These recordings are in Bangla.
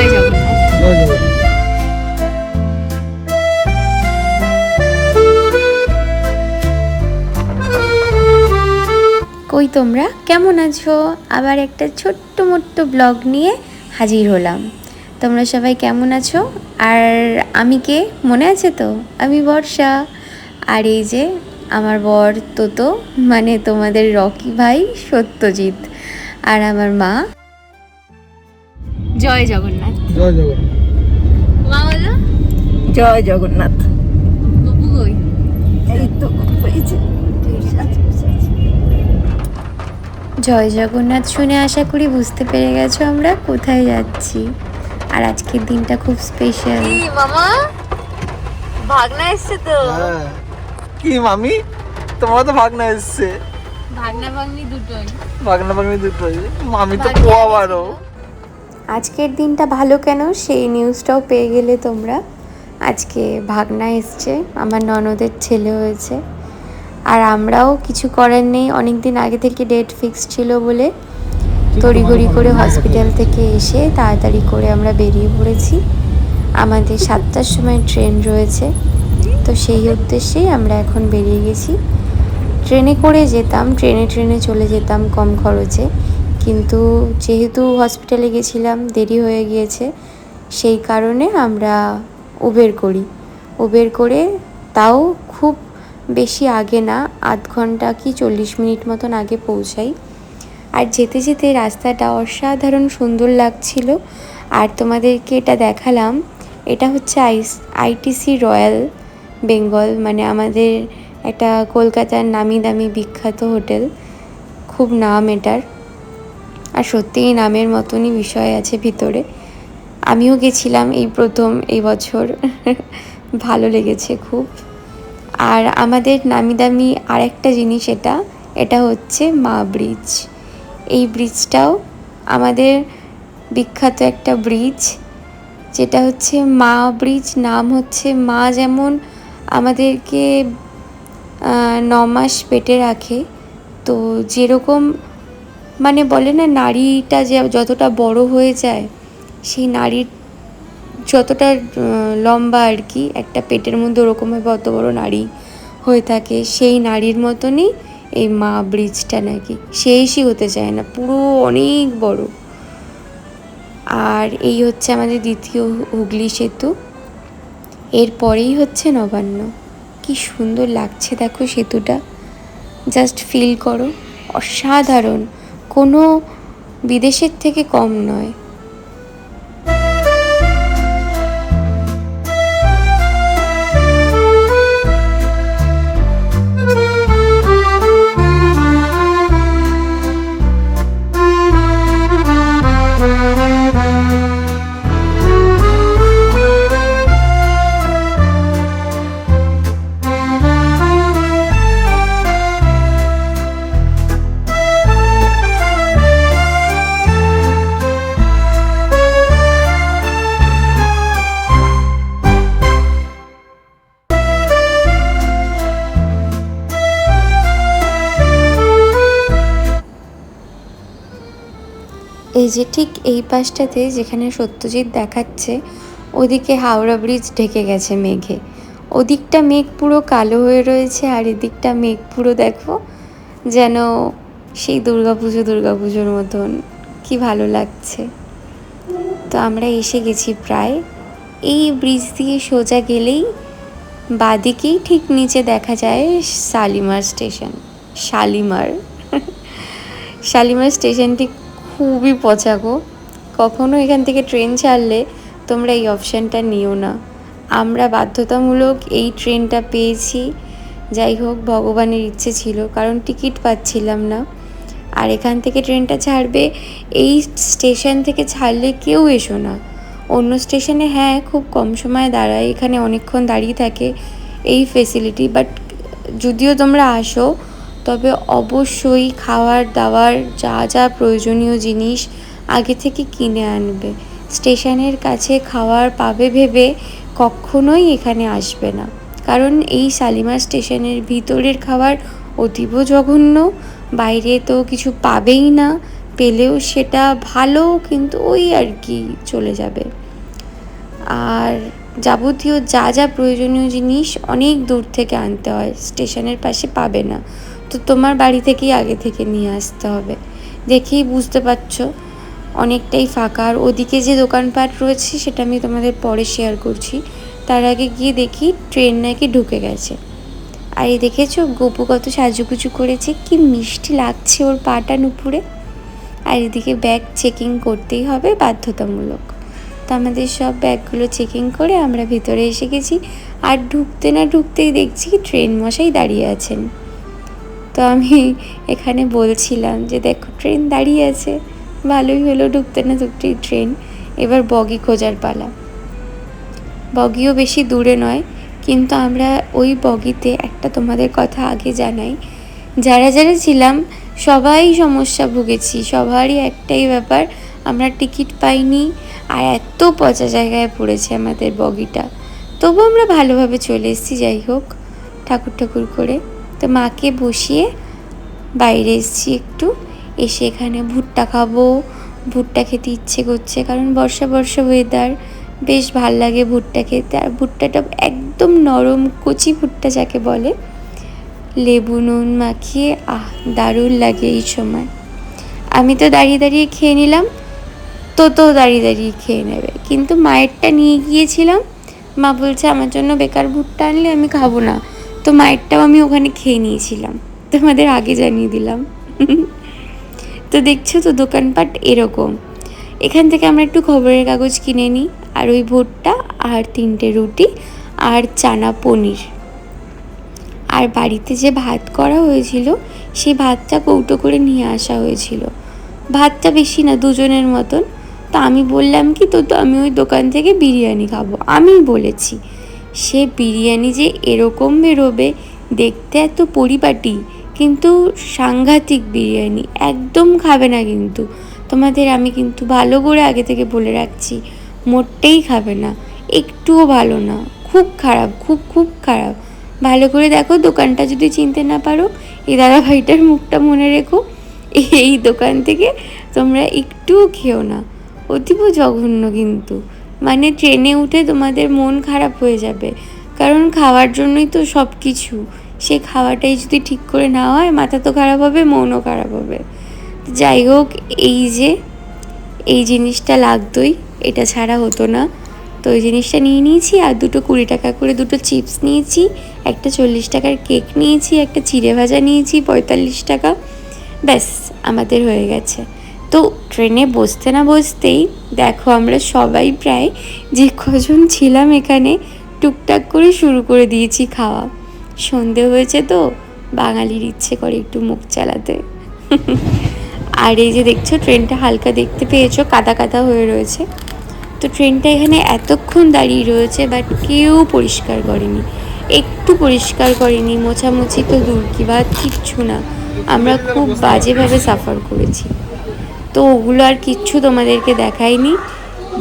কই তোমরা? কেমন আছো? আবার একটা ছোট্ট মোট্ট ব্লগ নিয়ে হাজির হলাম। তোমরা সবাই কেমন আছো? আর আমি কে? মনে আছে তো? আমি বর্ষা। আর এই যে আমার বর, তোতো মানে তোমাদের রকি ভাই সত্যজিৎ। আর আমার মা জয় জগন্নাথ। জয় জগন্নাথ। মা বলো? জয় জগন্নাথ। বাবু কই? এই তো পেয়েছে জয় জগন্নাথ শুনে আশা করি বুঝতে পেরে গেছো আমরা কোথায় যাচ্ছি। আর আজকের দিনটা খুব স্পেশাল মামা? ভাগনা এসছে তো? হ্যাঁ। কি মামি? তোমার তো ভাগনা এসছে। ভাগনা ভাগ্নি দুটোই। ভাগনা ভাগনি দুটোই। মামি তো পোয়া বারো আজকের দিনটা ভালো কেন? সেই নিউজটাও পেয়ে গেলে তোমরা। আজকে ভাগনা এসছে আমার ননদের ছেলে হয়েছে। আর আমরাও কিছু করার নেই অনেক দিন আগে থেকে ডেট ফিক্স ছিল বলে তড়িঘড়ি করে হসপিটাল থেকে এসে তাড়াতাড়ি করে আমরা বেরিয়ে পড়েছি। আমাদের সাতটার সময় ট্রেন রয়েছে। তো সেই উদ্দেশ্যেই আমরা এখন বেরিয়ে গেছি। ট্রেনে করে যেতাম ট্রেনে ট্রেনে চলে যেতাম কম খরচে। কিন্তু যেহেতু হসপিটালে গেছিলাম, দেরি হয়ে গিয়েছে, সেই কারণে আমরা উবের করি। উবের করে তাও খুব বেশি আগে না, আধ ঘণ্টা কি চল্লিশ মিনিট মতন আগে পৌঁছাই। আর যেতে যেতে রাস্তাটা অসাধারণ সুন্দর লাগছিল। আর তোমাদেরকে এটা দেখালাম, এটা হচ্ছে আইস, আইটিসি রয়্যাল বেঙ্গল মানে আমাদের একটা কলকাতার নামি দামি বিখ্যাত হোটেল। খুব নাম এটার। আর সত্যিই নামের মতনই বিষয় আছে ভিতরে। আমিও গেছিলাম এই প্রথম এই বছর। ভালো লেগেছে খুব। আর আমাদের নামি দামি আরেকটা জিনিস এটা এটা হচ্ছে মা ব্রিজ। এই ব্রিজটাও আমাদের বিখ্যাত একটা ব্রিজ, যেটা হচ্ছে মা ব্রিজ, নাম হচ্ছে মা যেমন আমাদেরকে ন মাস পেটে রাখে, তো যেরকম মানে বলে না, নারীটা যে যতটা বড় হয়ে যায়, সেই নারীর যতটা লম্বা আর কি, একটা পেটের মধ্যে ওরকমভাবে অত বড় নারী হয়ে থাকে, সেই নারীর মতনই এই মা ব্রিজটা নাকি, শেষই হতে চায় না, পুরো অনেক বড়। আর এই হচ্ছে আমাদের দ্বিতীয় হুগলি সেতু, এরপরেই হচ্ছে নবান্ন। কি সুন্দর লাগছে দেখো সেতুটা জাস্ট ফিল করো, অসাধারণ। কোনো বিদেশের থেকে কম নয়। এই যে ঠিক এই পাশটাতে যেখানে সত্যজিৎ দেখাচ্ছে, ওদিকে হাওড়া ব্রিজ ঢেকে গেছে মেঘে। ওদিকটা মেঘ পুরো কালো হয়ে রয়েছে আর এদিকটা মেঘ পুরো দেখো যেন সেই দুর্গাপুজো দুর্গাপুজোর মতন। কি ভালো লাগছে। তো আমরা এসে গেছি প্রায়। এই ব্রিজ দিয়ে সোজা গেলেই বাদিকেই ঠিক নিচে দেখা যায় শালিমার স্টেশন। শালিমার। শালিমার স্টেশনটি খুবই পচাগো কখনো এখান থেকে ট্রেন ছাড়লে তোমরা এই অপশানটা নিও না। আমরা বাধ্যতামূলক এই ট্রেনটা পেয়েছি। যাই হোক, ভগবানের ইচ্ছে ছিল, কারণ টিকিট পাচ্ছিলাম না। আর এখান থেকে ট্রেনটা ছাড়বে, এই স্টেশন থেকে ছাড়লে কেউ এসো না। অন্য স্টেশনে হ্যাঁ খুব কম সময় দাঁড়ায়, এখানে অনেকক্ষণ দাঁড়িয়ে থাকে এই ফেসিলিটি বাট যদিও তোমরা আসো তবে অবশ্যই খাওয়ার দাওয়ার যা যা প্রয়োজনীয় জিনিস আগে থেকে কিনে আনবে। স্টেশনের কাছে খাওয়ার পাবে ভেবে কখনোই এখানে আসবে না। কারণ এই শালিমার স্টেশনের ভিতরের খাবার অতীব জঘন্য, বাইরে তো কিছু পাবেই না, পেলেও সেটা ভালো কিন্তু ওই আর কি চলে যাবে। আর যাবতীয় যা যা প্রয়োজনীয় জিনিস অনেক দূর থেকে আনতে হয়, স্টেশনের পাশে পাবে না। তো তোমার বাড়ি থেকেই আগে থেকে নিয়ে আসতে হবে। দেখেই বুঝতে পারছ, অনেকটাই ফাঁকা। আর ওদিকে যে দোকানপাট রয়েছে, সেটা আমি তোমাদের পরে শেয়ার করছি। তার আগে গিয়ে দেখি ট্রেন নাকি ঢুকে গেছে। আর এই দেখেছ, গপু কত সাজুগুজু করেছে, কি মিষ্টি লাগছে ওর পাটা নুপুরে আর এদিকে ব্যাগ চেকিং করতেই হবে বাধ্যতামূলক। তো আমাদের সব ব্যাগগুলো চেকিং করে আমরা ভিতরে এসে গেছি। আর ঢুকতে না ঢুকতেই দেখছি ট্রেন মশাই দাঁড়িয়ে আছেন। তো আমি এখানে বলছিলাম যে দেখো ট্রেন দাঁড়িয়ে আছে। ভালোই হলো ঢুকতে না ঢুকতেই ট্রেন এবার বগি খোঁজার পালা। বগিও বেশি দূরে নয়, কিন্তু আমরা ওই বগিতে একটা তোমাদের কথা আগে জানাই। যারা যারা ছিলাম, সবাই সমস্যা ভুগেছি। সবারই একটাই ব্যাপার, আমরা টিকিট পাইনি আর এত পচা জায়গায় পড়েছে আমাদের বগিটা। তবু আমরা ভালোভাবে চলে এসেছি, যাই হোক, ঠাকুর ঠাকুর করে। তো মাকে বসিয়ে বাইরে এসেছি একটু। এসে এখানে ভুট্টা খাব। ভুট্টা খেতে ইচ্ছে করছে কারণ বর্ষা বর্ষা ওয়েদার বেশ ভালো লাগে ভুট্টা খেতে। আর ভুট্টাটা একদম নরম কচি ভুট্টা যাকে বলে, লেবু নুন মাখিয়ে, আহ, দারুণ লাগে এই সময়। আমি তো দাঁড়িয়ে দাঁড়িয়ে খেয়ে নিলাম তো তো দাঁড়িয়ে দাঁড়িয়ে খেয়ে নেবে। কিন্তু মায়েরটা নিয়ে গিয়েছিলাম, মা বলছে, আমার জন্য বেকার ভুট্টা আনলে আমি খাব না। তো মায়েরটাও আমি ওখানে খেয়ে নিয়েছিলাম। তোমাদের আগে জানিয়ে দিলাম। তো দেখছ তো, দোকানপাট এরকম। এখান থেকে আমরা একটু খবরের কাগজ কিনে নিই, আর ওই ভুট্টা, আর তিনটে রুটি, আর চানা পনির। আর বাড়িতে যে ভাত করা হয়েছিল, সেই ভাতটা কৌটো করে নিয়ে আসা হয়েছিল। ভাতটা বেশি না, দুজনের মতন। তো আমি বললাম কি, তো তো আমি ওই দোকান থেকে বিরিয়ানি খাব। আমি বলেছি। সে বিরিয়ানি যে এরকম বেরোবে, দেখতে এত পরিপাটি, কিন্তু সাংঘাতিক বিরিয়ানি, একদম খাবে না কিন্তু। তোমাদের আমি কিন্তু ভালো করে আগে থেকে বলে রাখছি, মোটেই খাবে না, একটুও ভালো না, খুব খারাপ, খুব খুব খারাপ। ভালো করে দেখো, দোকানটা যদি চিনতে না পারো, এই দাদা ভাইটার মুখটা মনে রেখো, এই দোকান থেকে তোমরা একটুও খেও না, অতীব জঘন্য কিন্তু। মানে ট্রেনে উঠে তোমাদের মন খারাপ হয়ে যাবে। কারণ খাওয়ার জন্যই তো সব কিছু সে খাওয়াটাই যদি ঠিক করে না হয়, মাথা তো খারাপ হবে, মনও খারাপ হবে। যাই হোক, এই যে, এই জিনিসটা লাগতোই, এটা ছাড়া হতো না। তো ওই জিনিসটা নিয়ে নিয়েছি, আর দুটো কুড়ি টাকা করে দুটো চিপস নিয়েছি, একটা চল্লিশ টাকার কেক নিয়েছি, একটা চিড়ে ভাজা নিয়েছি, পঁয়তাল্লিশ টাকা। ব্যাস, আমাদের হয়ে গেছে। তো ট্রেনে বসতে না বসতেই দেখো আমরা সবাই প্রায় যে কজন ছিলাম এখানে টুকটাক করে শুরু করে দিয়েছি খাওয়া। সন্ধে হয়েছে তো, বাঙালির ইচ্ছে করে একটু মুখ চালাতে। আর এই যে দেখছ, ট্রেনটা হালকা দেখতে পেয়েছ, কাদা কাদা হয়ে রয়েছে। তো ট্রেনটা এখানে এতক্ষণ দাঁড়িয়ে রয়েছে বাট কেউ পরিষ্কার করেনি। একটু পরিষ্কার করেনি, মোছামুছি তো দূর কি বা কিচ্ছু না। আমরা খুব বাজেভাবে সাফার করেছি। তো ওগুলো আর কিচ্ছু তোমাদেরকে দেখাইনি।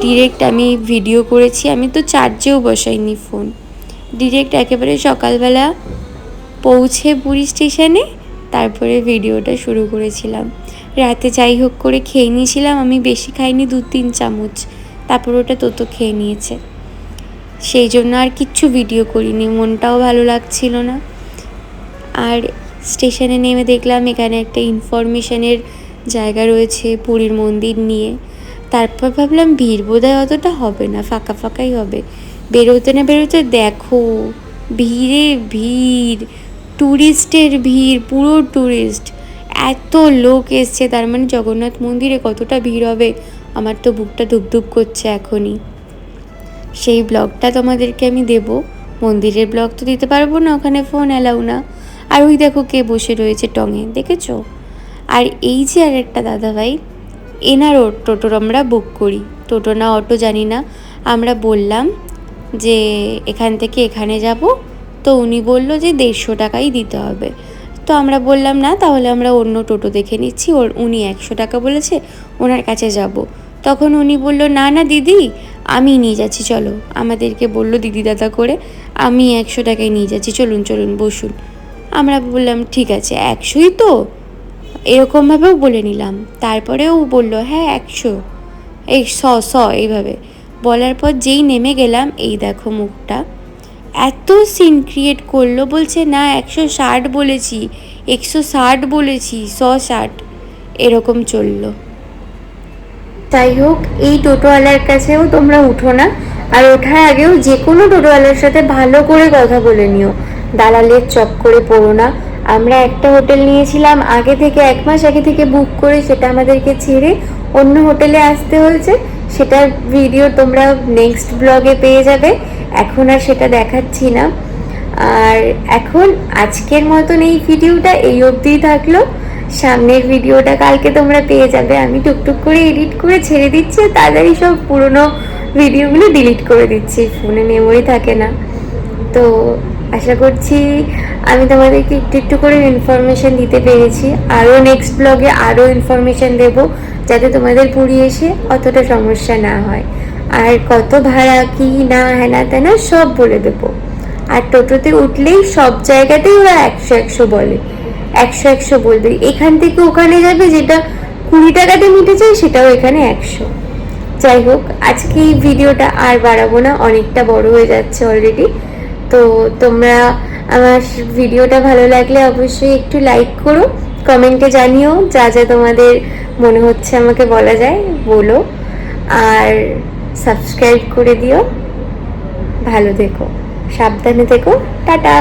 ডিরেক্ট আমি ভিডিও করেছি। আমি তো চার্জেও বসাইনি ফোন ডিরেক্ট একেবারে সকালবেলা পৌঁছে পুরী স্টেশনে তারপরে ভিডিওটা শুরু করেছিলাম। রাতে যাই হোক করে খেয়ে নিয়েছিলাম। আমি বেশি খাইনি, দু তিন চামচ। তারপর ওটা তোতো খেয়ে নিয়েছে। সেই জন্য আর কিচ্ছু ভিডিও করিনি। মনটাও ভালো লাগছিল না। আর স্টেশনে নেমে দেখলাম এখানে একটা ইনফরমেশনের জায়গা রয়েছে পুরীর মন্দির নিয়ে। তারপর ভাবলাম ভিড় বোধহয় অতটা হবে না, ফাঁকা ফাঁকাই হবে। বেরোতে না বেরোতে দেখো, ভিড়ে ভিড় ট্যুরিস্টের ভিড়, পুরো ট্যুরিস্ট এত লোক এসছে, তার মানে জগন্নাথ মন্দিরে কতটা ভিড় হবে? আমার তো বুকটা ধুপধুপ করছে এখনই। সেই ব্লগটা তোমাদেরকে আমি দেব। মন্দিরের ব্লগ তো দিতে পারব না ওখানে ফোন অ্যালাউ না। আর ওই দেখো কে বসে রয়েছে টঙে, দেখেছ? আর এই যে আর একটা দাদাভাই, এনার টোটোর আমরা বুক করি। টোটো না, অটো জানি না। আমরা বললাম যে, এখান থেকে এখানে যাব। তো উনি বলল যে, দেড়শো টাকাই দিতে হবে। তো আমরা বললাম, না, তাহলে আমরা অন্য টোটো দেখে নিচ্ছি। ওর, উনি একশো টাকা বলেছে, ওনার কাছে যাব। তখন উনি বলল, না না, দিদি, আমি নিয়ে যাচ্ছি, চলো। আমাদেরকে বলল দিদি দাদা করে, আমি একশো টাকায় নিয়ে যাচ্ছি, চলুন চলুন, বসুন। আমরা বললাম, ঠিক আছে, একশোই তো। এরকমভাবেও বলে নিলাম। তারপরে ও বলল হ্যাঁ একশো। এই স স, এইভাবে। বলার পর যেই নেমে গেলাম, এই দেখো মুখটা। এত সিন ক্রিয়েট করল বলছে, না, একশো ষাট বলেছি, একশো ষাট বলেছি, স ষাট। এরকম চলল। যাই হোক, এই টোটোওয়ালার কাছেও তোমরা উঠো না। আর ওঠার আগেও যে কোনো টোটোওয়ালার সাথে ভালো করে কথা বলে নিও। দালালের চক্করে পড়ো না। আমরা একটা হোটেল নিয়েছিলাম, আগে থেকে এক মাস আগে থেকে বুক করে সেটা আমাদেরকে ছেড়ে অন্য হোটেলে আসতে হয়েছে। সেটার ভিডিও তোমরা নেক্সট ব্লগে পেয়ে যাবে। এখন আর সেটা দেখাচ্ছি না। আর এখন আজকের মতন এই ভিডিওটা এই অবধিই থাকল। সামনের ভিডিওটা কালকে তোমরা পেয়ে যাবে। আমি টুকটুক করে এডিট করে ছেড়ে দিচ্ছি তাড়াতাড়ি সব পুরনো ভিডিওগুলো ডিলিট করে দিচ্ছি। ফোনে মেমোরি থাকে না। তো আশা করছি আমি তোমাদেরকে একটু একটু করে ইনফরমেশন দিতে পেরেছি। আরও নেক্সট ব্লগে আরও ইনফরমেশন দেবো, যাতে তোমাদের পুরী এসে অতটা সমস্যা না হয়। আর কত ভাড়া, কি না হ্যানা তেনা সব বলে দেবো। আর টোটোতে উঠলেই সব জায়গাতেই ওরা একশো একশো বলে। একশো একশো বলবে এখান থেকে ওখানে যাবে যেটা কুড়ি টাকাতে মিটে যায় সেটাও এখানে একশো। যাই হোক, আজকে এই ভিডিওটা আর বাড়াবো না, অনেকটা বড় হয়ে যাচ্ছে অলরেডি তো তোমরা আমার ভিডিওটা ভালো লাগলে অবশ্যই একটু লাইক করো কমেন্টে জানিও যা যা তোমাদের মনে হচ্ছে আমাকে বলা যায়, বলো। আর সাবস্ক্রাইব করে দিও। ভালো থেকো, সাবধানে থেকো। টাটা!